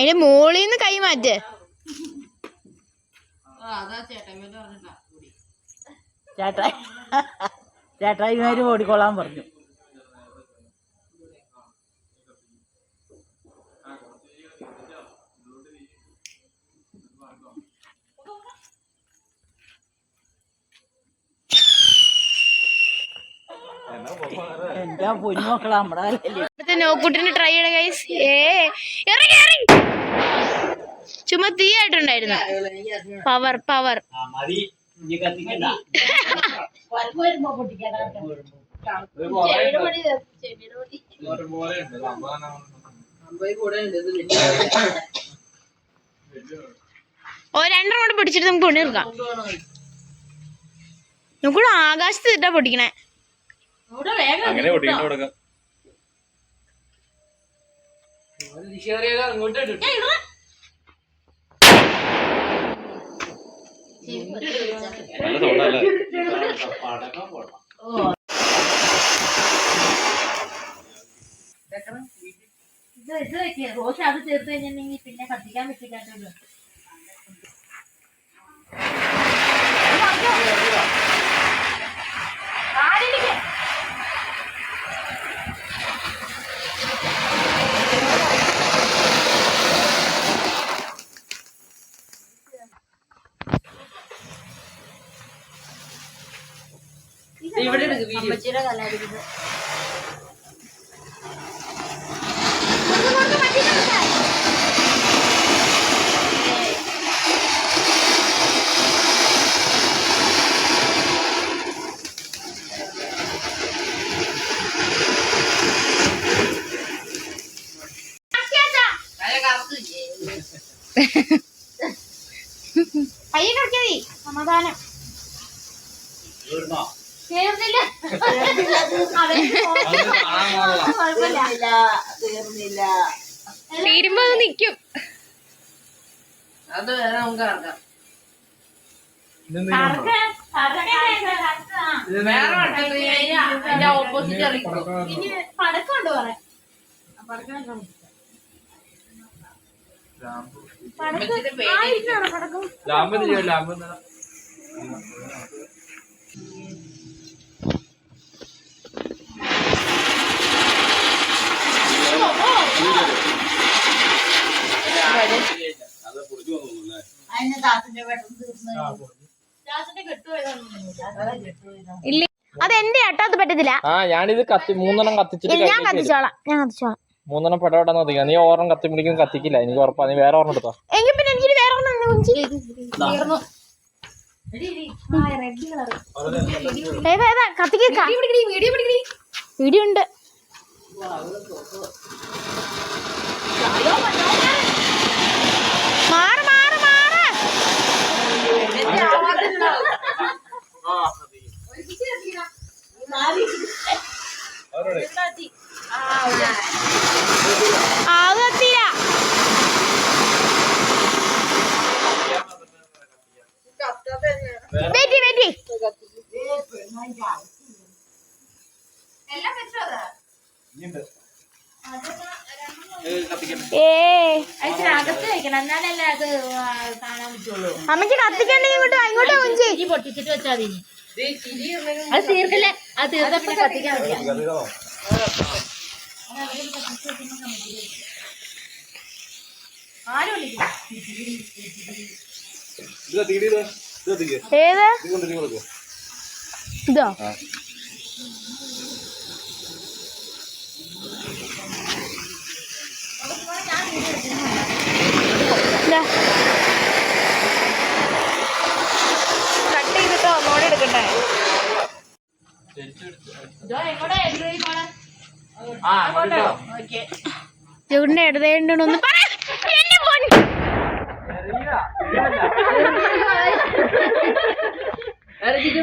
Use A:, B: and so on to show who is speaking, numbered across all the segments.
A: അതിന്റെ മോളിൽ നിന്ന് കൈ മാറ്റ്.
B: ചേട്ടായി ചേട്ടായിമാര് ഓടിക്കോളാൻ പറഞ്ഞു. എന്റെ പൊന്നുമക്കളെ നമ്മുടെ കയ്യിൽ
A: അടുത്ത നോക്കുട്ടിന് ട്രൈ ചെയ്യണ ഗൈസ് ഏ ഇറങ്ങി ഇറങ്ങി. ചുമ്മാ തീ ആയിട്ടുണ്ടായിരുന്നു. പവർ പവർ ഓ രണ്ടെണ്ണം കൂടെ പിടിച്ചിട്ട് നമുക്ക് കൊണ്ടു നിർക്കാം നമുക്കൂടെ ആകാശത്ത് ഇട്ടാ പൊട്ടിക്കണേ
C: അങ്ങനെ കൊടുക്കാം. നല്ല സൗണ്ടല്ലേ
B: റോസ് അത് ചേർത്ത് കഴിഞ്ഞിട്ടുണ്ടെങ്കിൽ പിന്നെ കത്തിക്കാൻ പറ്റില്ലാത്തല്ലോ അമ്മച്ചിയുടെ കലാരൂപം
A: കയ്യിൽ കളിക്കാ മതി സമാധാനം.
B: തീർന്നില്ല.
A: തീരുമ്പോ അത് നിക്കും.
D: അത് വേറെ നമുക്ക് ഇറക്കാം വേറെ വട്ടത്തിൽ അതിന്റെ ഓപ്പോസിറ്റ് ഇറക്കും.
A: പടക്കം
D: ഉണ്ട് പറയാം
C: ലാമ്പ് ചെയ്യോ ലാമ്പ് അത്
A: ഇല്ല. എന്റെ ആട്ടോ അത് പറ്റത്തില്ല.
C: ആ ഞാനിത് കത്തി മൂന്നെണ്ണം കത്തിച്ചിട്ട്
A: ഞാൻ കത്തിച്ചോളാം. ഞാൻ കത്തിച്ചോളാം.
C: മൂന്നെണ്ണം പെടപെട്ടെന്ന് കത്തിക്കാം. നീ ഓർമ്മ കത്തി പിടിക്കും കത്തിക്കില്ല. എനിക്ക് ഉറപ്പാ. നീ വേറെ ഓർമ്മ എടുത്തോ.
A: എങ്കിൽ പിന്നെ എനിക്ക് വേറെ ഒന്നും ഒന്ന് കുഞ്ചി. ഏതാ ഏതാ കത്തിക്ക് വീഡിയോ ഉണ്ട്. ആ അത് കത്തില്ല വെയിറ്റ് വെയിറ്റ് ഏ
B: അകത്ത് വെക്കണം എന്നാലല്ലേ അത്
A: അമ്മയ്ക്ക് കത്തിക്കണ്ടെങ്കിൽ ഇങ്ങോട്ട് ഇങ്ങോട്ട് കുഞ്ചി.
B: ഈ പൊട്ടിച്ചിട്ട് വെച്ചാൽ മതി. അത് തീർക്കില്ലേ? അത് തീർത്തപ്പോ കത്തിക്കാൻ ഏത്? ആരും വിളിക്കില്ല
C: ഇത് കത്തിക്കിട്ട് ഇത് ഇത് കത്തിക്ക്
A: ഏത്
C: ഇത് കൊണ്ടിട്ട് കൊടുക്കും
A: ഇതോ ഇതാ. കട്ട് ചെയ്തിട്ട് ചൂടിന്റെ ഇടതേണ്ടെന്ന് പറ. എന്നെ പൊന്ന്.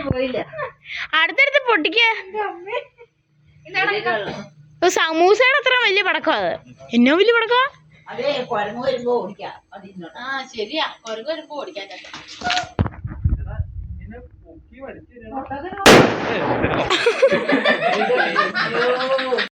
B: പോയില്ല.
A: അടുത്തടുത്ത് പൊട്ടിക്ക. സമൂസയുടെ അത്ര വലിയ പടക്കം അത്? എന്നോ വലിയ പടക്കോ?
B: അതെ കുരങ്ങ് വരുമ്പോ ഓടിക്കാം.
D: ശരിയാ. കൊരങ്ങ് വരുമ്പോ ഓടിക്കാൻ
C: 你玩的，打电脑。